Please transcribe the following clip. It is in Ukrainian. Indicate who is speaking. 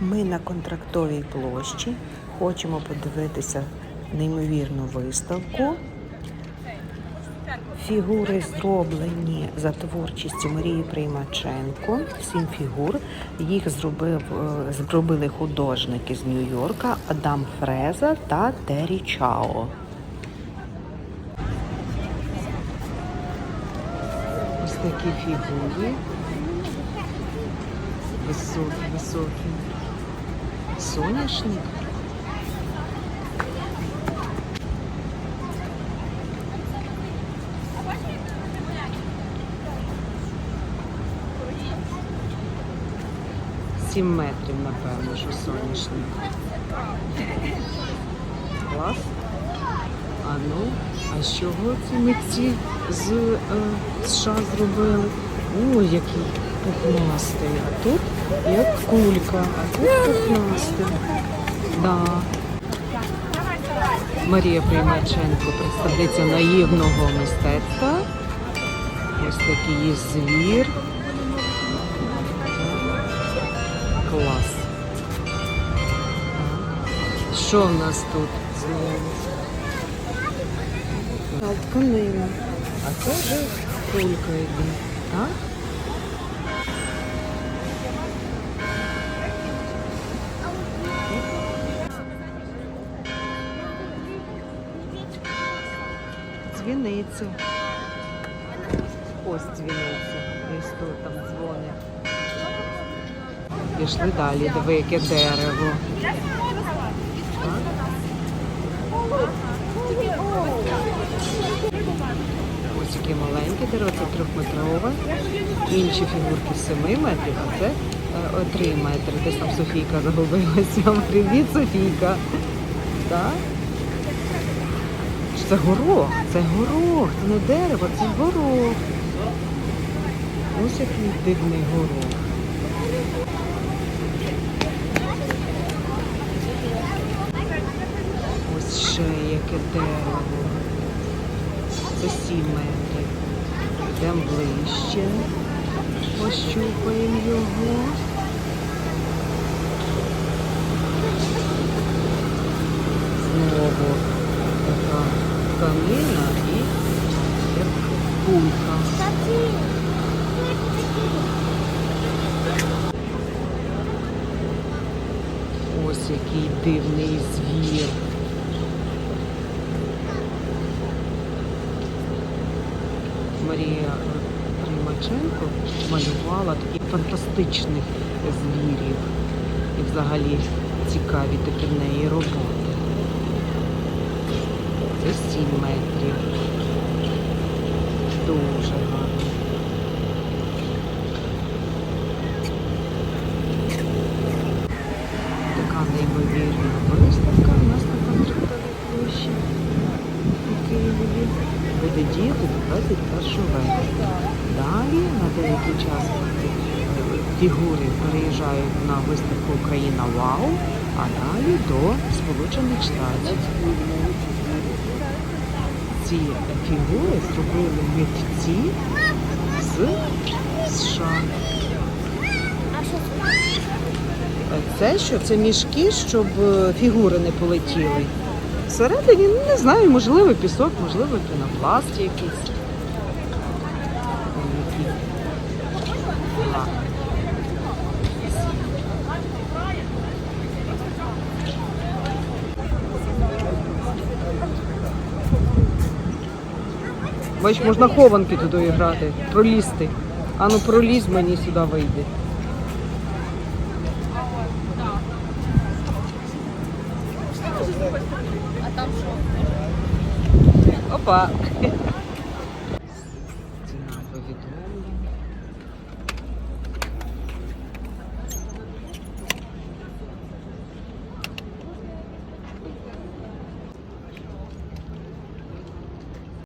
Speaker 1: Ми на контрактовій площі хочемо подивитися неймовірну виставку. Фігури зроблені за творчістю Марії Приймаченко. Сім фігур. Їх зробив, е, зробили художники з Нью-Йорка Адам Фреза та Террі Чао. Ось такі фігури. Високі, високі. Соняшник. Сім метрів, напевно, що соняшник. Клас. А ну, а з чого ці митці з США зробили? Ой, який пухнастий. А тут як кулька, а тут пухнастий. Да. Марія Приймаченко, представниця наївного мистецтва. Ось такий є звір. Клас. Що в нас тут знову? А, тканина. А це вже кулька йде, так? Дзвіниця. Ось дзвіниця. Ось тут там дзвонить. Пішли далі, диви, яке дерево. Ось таке маленьке дерево, це трьохметрове. Інші фігурки 7 метрів, а це 3 метри. Десь там Софійка загубилася. Привіт, Софійка. Так? Це горох, це горох, це не дерево, це горох. Ось який дивний горох. Ось ще яке дерево. Це 7 метрів. Йдемо ближче. Пощупаємо його. Знову така тканина і як. Ось який дивний звір. Марія Примаченко малювала таких фантастичних звірів. І взагалі цікаві такі в неї роботи. Це 7 метрів. Дуже гарно. Така неймовірна виставка у нас на контрактовій площі у Києві. Буде діяти до 21 вересня. Далі на деякий час фігури переїжджають на виставку Україна Вау, а далі до Сполучених Штатів. Ці фігури зробили митці з США. Це що? Це мішки, щоб е, фігури не полетіли. Всередині, ну, не знаю, можливо, пісок, можливо, пінопласт якийсь. Бач, можна хованки туди грати, пролізти. А ну проліз мені сюди вийде. Опа.